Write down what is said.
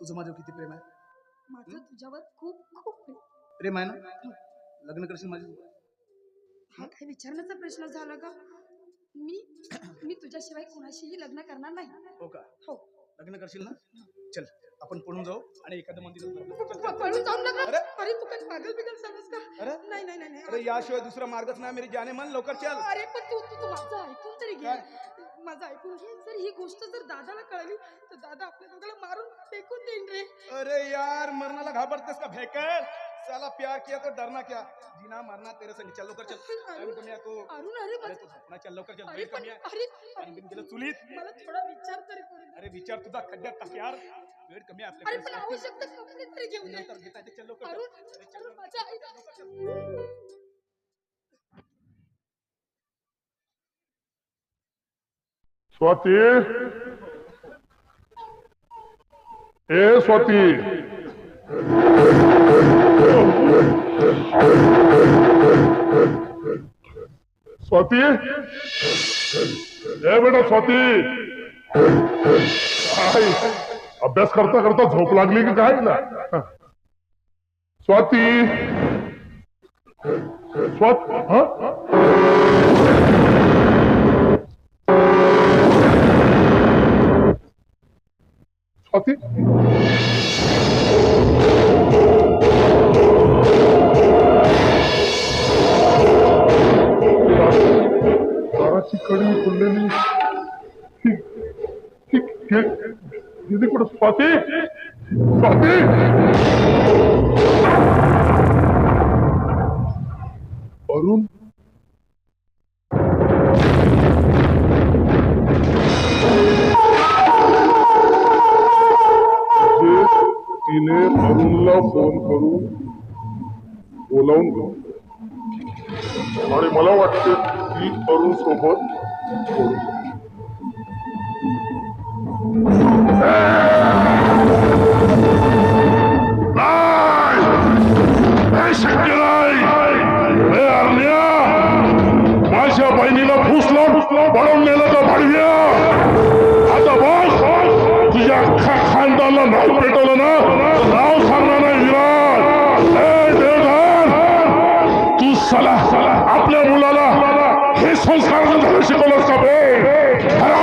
तुझं माझं किती प्रेम आहे? माझं तुझ्यावर खूप खूप प्रेम. प्रेम आहे ना? लग्न करशील माझी? हा काय विचारण्याचा प्रश्न झाला का? मी मी तुझ्याशिवाय कुणाशीही लग्न करणार नाही. हो का? हो. लग्न करशील ना? चल आपण पळून जाऊ आणि एखादं मंदिरात जाऊ. चल. पळून जाऊन नका अरे? अरे तू काय पागल बिगल का? अरे? नाही नाही नाही अरे याशिवाय दुसरा मार्गच नाही मेरी जाने मन. लवकर चल. अरे पण तू तू तू माझं ऐकून तरी घे. माझं ऐकून घे जर ही गोष्ट जर दादाला कळली तर दादा आपल्या दोघांना मारून फेकून देईन रे. अरे यार मरनाला घाबरतेस का भेकर साला प्यार किया तो डरना क्या? जीना मरना तेरे संग चल लवकर चल. कमी तो. अरुण अरे अरे माझं- तो झोपना चल लवकर चल. अरे वेळ कमी आहे बिन गेलं चुलीत मला थोडा विचार तरी करू. अरे विचार तुझा खड्ड्यात टाक यार. वेळ कमी आहे अरे पण आवश्यकता कपडे तरी घेऊन नंतर घेता चल लवकर चल. अरुण अरे चल अरुण लवकर. माझ्या आई स्वाती ए स्वाती स्वाती ए बेटा स्वाती काय अभ्यास करता करता झोप लागली की काय ना? स्वाती स्वात हा? Ok? दाराची कडी खुललेली दिदी कुठं स्वाती स्वाती तिने अरुणला फोन करून बोलावून घेतलं आणि मला वाटते की अरुण सोबत माझ्या बहिणीला फुसला पडून नेलं तर भाडव्या आता बस! तुझ्या अख्खा खानदानला नाव पेटवलं ना तर नाव सांगणार नाही विराट ए देवधर तू सला आपल्या मुलाला हे संस्कार धडे शिकवलंस का बे